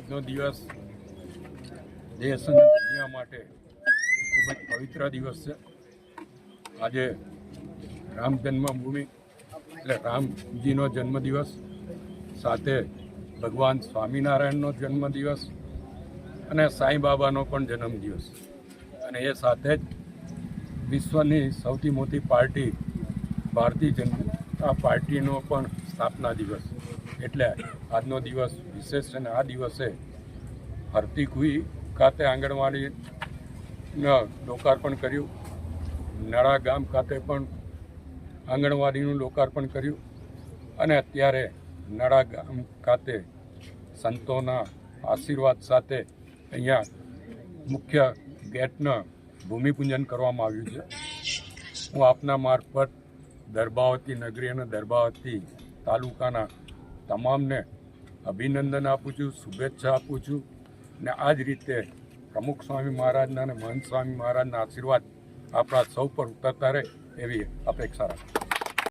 આજનો દિવસ દેશ અને દુનિયા માટે ખૂબ જ પવિત્ર દિવસ છે. આજે રામ જન્મભૂમિ એટલે રામજીનો જન્મદિવસ, સાથે ભગવાન સ્વામિનારાયણનો જન્મદિવસ અને સાંઈ બાબાનો પણ જન્મદિવસ. અને એ સાથે જ વિશ્વની સૌથી મોટી પાર્ટી, ભારતીય જનતા પાર્ટીનો પણ સ્થાપના દિવસ. એટલે આજનો દિવસ વિશેષ અને આ દિવસે હરતી કુઈ ખાતે આંગણવાડીનું લોકાર્પણ કર્યું. નળા ગામ ખાતે પણ આંગણવાડીનું લોકાર્પણ કર્યું. અને અત્યારે નળા ગામ ખાતે સંતોના આશીર્વાદ સાથે અહીંયા મુખ્ય ગેટનું ભૂમિપૂજન કરવામાં આવ્યું છે. હું આપના મારફત દરબાવતી નગરી અને દરબાવતી તાલુકાના તમામને અભિનંદન આપું છું, શુભેચ્છા આપું છું ને આ જ રીતે પ્રમુખ સ્વામી મહારાજના અને મહંત સ્વામી મહારાજના આશીર્વાદ આપણા સૌ પર ઉતરતા રહે એવી અપેક્ષા રાખું